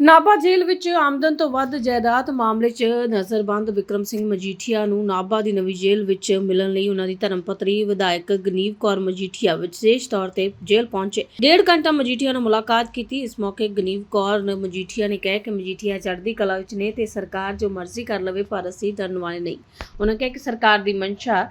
ਨਾਭਾ ਜੇਲ੍ਹ ਵਿੱਚ ਆਮਦਨ ਤੋਂ ਵੱਧ ਜਾਇਦਾਦ ਮਾਮਲੇ 'ਚ ਨਜ਼ਰਬੰਦ ਵਿਕਰਮ ਸਿੰਘ ਮਜੀਠੀਆ ਨੂੰ ਨਾਭਾ ਦੀ ਨਵੀਂ ਜੇਲ੍ਹ ਵਿੱਚ ਮਿਲਣ ਲਈ ਉਹਨਾਂ ਦੀ ਧਰਮਪਤਨੀ ਵਿਧਾਇਕ ਗਨੀਵ ਕੌਰ ਮਜੀਠੀਆ ਵਿਸ਼ੇਸ਼ ਤੌਰ ਤੇ ਜੇਲ੍ਹ ਪਹੁੰਚੇ। ਡੇਢ ਘੰਟਾ ਮਜੀਠੀਆ ਨਾਲ ਮੁਲਾਕਾਤ ਕੀਤੀ। ਇਸ ਮੌਕੇ ਗਨੀਵ ਕੌਰ ਨੇ ਮਜੀਠੀਆ ਨੇ ਕਿਹਾ ਕਿ ਮਜੀਠੀਆ ਚੜ੍ਹਦੀ ਕਲਾ ਵਿੱਚ ਨੇ ਤੇ ਸਰਕਾਰ ਜੋ ਮਰਜ਼ੀ ਕਰ ਲਵੇ, ਪਰ ਅਸੀਂ ਡਰਨ ਵਾਲੇ ਨਹੀਂ। ਉਹਨਾਂ ਕਿਹਾ ਕਿ ਸਰਕਾਰ ਦੀ ਮਨਸ਼ਾ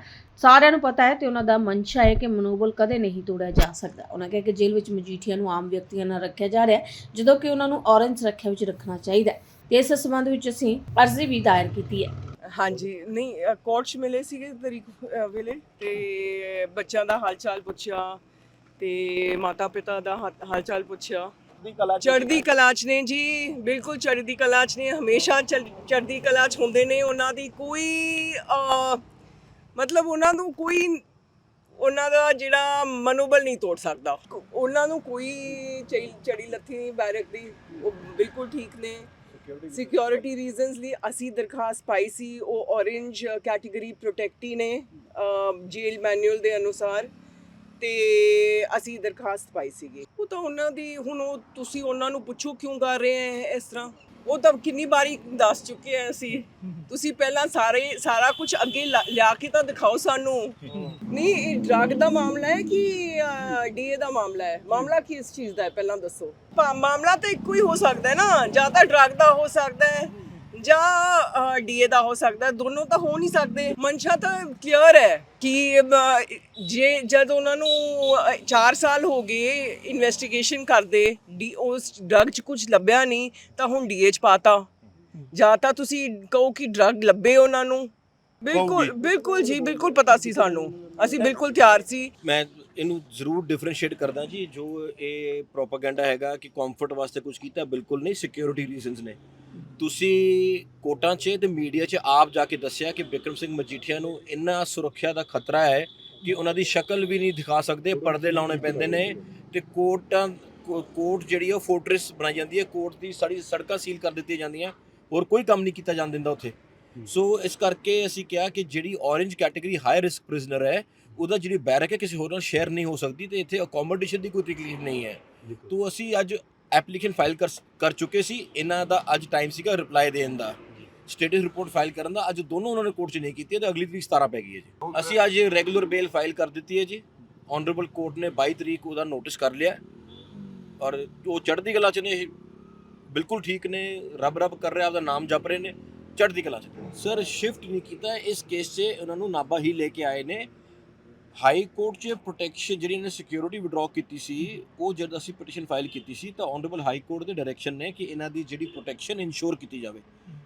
ਸਾਰਿਆਂ ਨੂੰ ਪਤਾ ਹੈ ਤੇ ਉਹਨਾਂ ਦਾ ਮਨਸ਼ਾ ਹੈ ਕਿ ਮਨੋਬਲ ਕਦੇ ਨਹੀਂ ਤੋੜਿਆ ਜਾ ਸਕਦਾ। ਉਹਨਾਂ ਕਿਹਾ ਕਿ ਜੇਲ੍ਹ ਵਿੱਚ ਮਜੀਠੀਆ ਨੂੰ ਆਮ ਵਿਅਕਤੀਆਂ ਨਾਲ ਰੱਖਿਆ ਜਾ ਰਿਹਾ ਹੈ ਜਦੋਂ ਕਿ ਉਹਨਾਂ ਨੂੰ ਔਰੰਜ ਰੱਖਿਆ ਵਿੱਚ ਰੱਖਣਾ ਚਾਹੀਦਾ ਹੈ। ਤੇ ਇਸ ਸੰਬੰਧ ਵਿੱਚ ਅਸੀਂ ਅਰਜ਼ੀ ਵੀ ਦਾਇਰ ਕੀਤੀ ਹੈ। ਹਾਂਜੀ ਨਹੀਂ ਕੋਰਟ 'ਚ ਮਿਲੇ ਸੀਗੇ ਤਰੀਕ ਵੇਲੇ ਤੇ ਬੱਚਿਆਂ ਦਾ ਹਾਲ ਚਾਲ ਪੁੱਛਿਆ ਤੇ ਮਾਤਾ ਪਿਤਾ ਦਾ ਹਾ- ਹਾਲ ਚਾਲ ਪੁੱਛਿਆ। ਚੜ੍ਹਦੀ ਕਲਾ 'ਚ ਨੇ ਜੀ ਬਿਲਕੁਲ ਚੜ੍ਹਦੀ ਕਲਾ 'ਚ ਨੇ ਹਮੇਸ਼ਾ ਚੜ੍ਹ- ਚੜ੍ਹਦੀ ਕਲਾ 'ਚ ਹੁੰਦੇ ਨੇ ਉਹਨਾਂ ਦੀ ਕੋਈ ਮਤਲਬ ਉਹਨਾਂ ਨੂੰ ਕੋਈ ਉਹਨਾਂ ਦਾ ਜਿਹੜਾ ਮਨੋਬਲ ਨਹੀਂ ਤੋੜ ਸਕਦਾ। ਉਹਨਾਂ ਨੂੰ ਕੋਈ ਚੜੀ ਲੱਥੀ ਨਹੀਂ ਬੈਰਕ ਦੀ ਉਹ ਬਿਲਕੁਲ ਠੀਕ ਨੇ। ਸਿਕਿਉਰਿਟੀ ਰੀਜ਼ਨਸ ਲਈ ਅਸੀਂ ਦਰਖਾਸਤ ਪਾਈ ਸੀ, ਉਹ orange ਕੈਟਾਗਰੀ ਪ੍ਰੋਟੈਕਟੀ ਨੇ ਜੇਲ ਮੈਨੂਅਲ ਦੇ ਅਨੁਸਾਰ ਤੇ ਅਸੀਂ ਦਰਖਾਸਤ ਪਾਈ ਸੀਗੀ। ਉਹ ਤਾਂ ਉਹਨਾਂ ਦੀ, ਹੁਣ ਉਹ ਤੁਸੀਂ ਉਹਨਾਂ ਨੂੰ ਪੁੱਛੋ ਕਿਉਂ ਕਰ ਰਹੇ ਹੈ ਇਸ ਤਰ੍ਹਾਂ? ਉਹ ਤਾਂ ਕਿੰਨੀ ਵਾਰੀ ਦੱਸ ਚੁੱਕੇ ਆ ਅਸੀਂ। ਤੁਸੀਂ ਪਹਿਲਾਂ ਸਾਰੇ ਸਾਰਾ ਕੁਝ ਅੱਗੇ ਲਿਆ ਕੇ ਤਾਂ ਦਿਖਾਓ ਸਾਨੂੰ। ਨਹੀਂ, ਇਹ ਡਰਗ ਦਾ ਮਾਮਲਾ ਹੈ ਕਿ ਡੀਏ ਦਾ ਮਾਮਲਾ ਹੈ? ਮਾਮਲਾ ਕਿਸ ਚੀਜ਼ ਦਾ ਹੈ? ਪਹਿਲਾਂ ਦੱਸੋ। ਮਾਮਲਾ ਤਾਂ ਇੱਕੋ ਹੀ ਹੋ ਸਕਦਾ ਹੈ ਨਾ। ਜਾਂ ਤਾਂ ਡਰਗ ਦਾ ਹੋ ਸਕਦਾ ਹੈ। ਜਾਂ ਡੀਏ ਦਾ ਹੋ ਸਕਦਾ ਦੋਨੋਂ ਤਾਂ ਹੋ ਨਹੀਂ ਸਕਦੇ। ਮਨਸ਼ਾ ਤਾਂ ਕਲੀਅਰ ਹੈ ਕਿ ਜੇ ਜਦ ਉਹਨਾਂ ਨੂੰ 4 ਸਾਲ ਹੋ ਗਏ ਇਨਵੈਸਟੀਗੇਸ਼ਨ ਕਰਦੇ ਡੀ ਉਸ ਡਰਗ 'ਚ ਕੁਝ ਲੱਭਿਆ ਨਹੀਂ ਤਾਂ ਹੁਣ ਡੀਏ 'ਚ ਪਾਤਾ। ਜਾਂ ਤਾਂ ਤੁਸੀਂ ਕਹੋ ਕਿ ਡਰਗ ਲੱਭੇ ਉਹਨਾਂ ਨੂੰ। ਬਿਲਕੁਲ ਬਿਲਕੁਲ ਜੀ ਬਿਲਕੁਲ ਪਤਾ ਸੀ ਸਾਨੂੰ। ਅਸੀਂ ਬਿਲਕੁਲ ਤਿਆਰ ਸੀ। ਮੈਂ ਇਹਨੂੰ ਜ਼ਰੂਰ ਡਿਫਰੈਂਸ਼ੀਏਟ ਕਰਦਾ ਜੀ ਜੋ ਇਹ ਪ੍ਰੋਪਾਗੈਂਡਾ ਹੈਗਾ ਕਿ ਕੰਫਰਟ ਵਾਸਤੇ ਕੁਝ ਕੀਤਾ ਬਿਲਕੁਲ ਨਹੀਂ ਸਿਕਿਉਰਿਟੀ ਰੀਜ਼ਨਸ ਨੇ। ਤੁਸੀਂ ਕੋਟਾਂ 'ਚ ਤੇ ਮੀਡੀਆ 'ਚ ਆਪ ਜਾ ਕੇ ਦੱਸਿਆ ਕਿ ਵਿਕਰਮ ਸਿੰਘ ਮਜੀਠੀਆ ਨੂੰ ਇੰਨਾ ਸੁਰੱਖਿਆ ਦਾ ਖਤਰਾ ਹੈ ਕਿ ਉਹਨਾਂ ਦੀ ਸ਼ਕਲ ਵੀ ਨਹੀਂ ਦਿਖਾ ਸਕਦੇ ਪਰਦੇ ਲਾਉਣੇ ਪੈਂਦੇ ਨੇ ਤੇ ਕੋਟਾਂ ਕੋਰਟ ਜਿਹੜੀ ਉਹ ਫੋਰਟ੍ਰੈਸ ਬਣਾਈ ਜਾਂਦੀ ਹੈ ਕੋਰਟ ਦੀ ਸਾਰੀ ਸੜਕਾਂ ਸੀਲ ਕਰ ਦਿੱਤੀਆਂ ਜਾਂਦੀਆਂ ਹੋਰ ਕੋਈ ਕੰਮ ਨਹੀਂ ਕੀਤਾ ਜਾਣ ਦਿੰਦਾ ਉੱਥੇ। ਸੋ ਇਸ ਕਰਕੇ ਅਸੀਂ ਕਿਹਾ ਕਿ ਜਿਹੜੀ orange category high risk prisoner ਹੈ ਉਹਦਾ ਜਿਹੜੀ ਬੈਰਕ ਹੈ ਕਿਸੇ ਹੋਰ ਨਾਲ ਸ਼ੇਅਰ ਨਹੀਂ ਹੋ ਸਕਦੀ ਤੇ ਇੱਥੇ ਅਕੋਮੋਡੇਸ਼ਨ ਦੀ ਕੋਈ ਤਕਲੀਫ ਨਹੀਂ ਹੈ। ਤੋਂ ਅਸੀਂ ਅੱਜ ਐਪਲੀਕੇਸ਼ਨ ਫਾਈਲ ਕਰ ਕਰ ਚੁੱਕੇ ਸੀ। ਇਹਨਾਂ ਦਾ ਅੱਜ ਟਾਈਮ ਸੀਗਾ ਰਿਪਲਾਈ ਦੇਣ ਦਾ। ਸਟੇਟਸ ਰਿਪੋਰਟ ਫਾਈਲ ਕਰਨ ਦਾ। ਅੱਜ ਦੋਨੋਂ ਉਹਨਾਂ ਨੇ ਕੋਰਟ 'ਚ ਨਹੀਂ ਕੀਤੀ ਹੈ ਤੇ ਅਗਲੀ ਤਰੀਕ 17 ਪੈ ਗਈ ਹੈ ਜੀ। ਅਸੀਂ ਅੱਜ ਰੈਗੂਲਰ ਬੇਲ ਫਾਈਲ ਕਰ ਦਿੱਤੀ ਹੈ ਜੀ। ਆਨਰੇਬਲ ਕੋਰਟ ਨੇ 22 ਤਰੀਕ ਉਹਦਾ ਨੋਟਿਸ ਕਰ ਲਿਆ। ਔਰ ਉਹ ਚੜ੍ਹਦੀ ਕਲਾ 'ਚ ਨੇ ਇਹ। ਬਿਲਕੁਲ ਠੀਕ ਨੇ। ਰੱਬ ਰੱਬ ਕਰ ਰਿਹਾ, ਆਪਦਾ ਨਾਮ ਜਪ ਰਹੇ ਨੇ। ਚੜ੍ਹਦੀ ਕਲਾ 'ਚ। ਸਰ ਸ਼ਿਫਟ ਨਹੀਂ ਕੀਤਾ। ਇਸ ਕੇਸ 'ਚ ਉਹਨਾਂ ਨੂੰ ਨਾਭਾ ਹੀ ਲੈ ਕੇ ਆਏ ਨੇ। ਹਾਈ ਕੋਰਟ 'ਚ ਪ੍ਰੋਟੈਕਸ਼ਨ ਜਿਹੜੀ ਇਹਨੇ ਸਿਕਿਉਰਿਟੀ ਵਿਡਰਾਅ ਕੀਤੀ ਸੀ, ਉਹ ਜਦ ਅਸੀਂ ਪਟੀਸ਼ਨ ਫਾਈਲ ਕੀਤੀ ਸੀ, ਤਾਂ ਆਨਰੇਬਲ ਹਾਈ ਕੋਰਟ ਦੇ ਡਾਇਰੈਕਸ਼ਨ ਨੇ ਕਿ ਇਹਨਾਂ ਦੀ ਜਿਹੜੀ ਪ੍ਰੋਟੈਕਸ਼ਨ ਇਨਸ਼ੋਰ ਕੀਤੀ ਜਾਵੇ।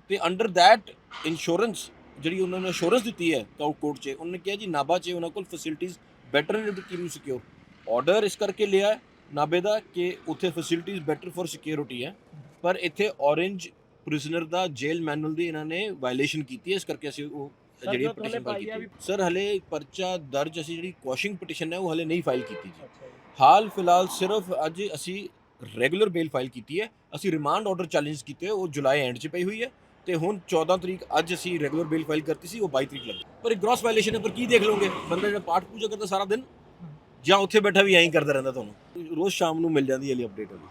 ਤੇ ਅੰਡਰ ਥੈਟ ਇੰਸ਼ੋਰੈਂਸ ਜਿਹੜੀ ਉਹਨਾਂ ਨੇ ਅਸ਼ੋਰੈਂਸ ਦਿੱਤੀ ਹੈ ਕਾਊਟ ਕੋਰਟ 'ਚ, ਉਹਨਾਂ ਨੇ ਕਿਹਾ ਜੀ ਨਾਭਾ 'ਚ ਉਹਨਾਂ ਕੋਲ ਫੈਸਿਲਿਟੀਆਂ ਬੈਟਰ ਨੇ to keep you secure order ਇਸ ਕਰਕੇ ਲਿਆ ਹੈ ਨਾਭੇ ਦਾ ਕਿ ਉੱਥੇ ਫੈਸਿਲਿਟੀਆਂ ਬੈਟਰ ਫॉर ਸਿਕਿਉਰਿਟੀ ਹੈ। ਪਰ ਇੱਥੇ orange ਪ੍ਰਿਜ਼ਨਰ ਦਾ ਜੇਲ ਮੈਨੂਅਲ ਦੀ ਇਹਨਾਂ ਨੇ ਵਾਇਲੇਸ਼ਨ ਕੀਤੀ ਹੈ, ਇਸ ਕਰਕੇ ਅਸੀਂ ਉਹ ਜਿਹੜੀ ਪਟੀਸ਼ਨ ਫਾਈਲ ਕੀਤੀ। ਸਰ ਹਲੇ ਪਰਚਾ ਦਰਜ ਅਸੀਂ ਜਿਹੜੀ ਕੁਐਸ਼ਿੰਗ ਪਟੀਸ਼ਨ ਹੈ ਉਹ ਹਲੇ ਨਹੀਂ ਫਾਈਲ ਕੀਤੀ ਜੀ। ਹਾਲ ਫਿਲਹਾਲ ਸਿਰਫ ਅੱਜ ਅਸੀਂ ਰੈਗੂਲਰ ਬੇਲ ਫਾਈਲ ਕੀਤੀ ਹੈ। ਅਸੀਂ ਰਿਮਾਂਡ ਆਰਡਰ ਚੈਲੰਜ ਕੀਤੇ ਉਹ ਜੁਲਾਈ ਐਂਡ 'ਚ ਪਈ ਹੋਈ ਹੈ ਤੇ ਹੁਣ 14 ਤਰੀਕ ਅੱਜ ਅਸੀਂ ਰੈਗੂਲਰ ਬੇਲ ਫਾਈਲ ਕਰਤੀ ਸੀ ਉਹ 22 ਤਰੀਕ ਲੱਗੀ ਪਰ ਗ੍ਰੋਸ ਵਾਇਲੇਸ਼ਨ ਹੈ ਪਰ ਕੀ ਦੇਖ ਲਓਗੇ? ਬੰਦਾ ਜਿਹੜਾ ਪਾਠ ਪੂਜਾ ਕਰਦਾ ਸਾਰਾ ਦਿਨ ਜਾਂ ਉੱਥੇ ਬੈਠਾ ਵੀ ਐਂ ਹੀ ਕਰਦਾ ਰਹਿੰਦਾ ਤੁਹਾਨੂੰ? ਰੋਜ਼ ਸ਼ਾਮ ਨੂੰ ਮਿਲ ਜਾਂਦੀ ਹੈ ਅਪਡੇਟ ਉਹਦੀ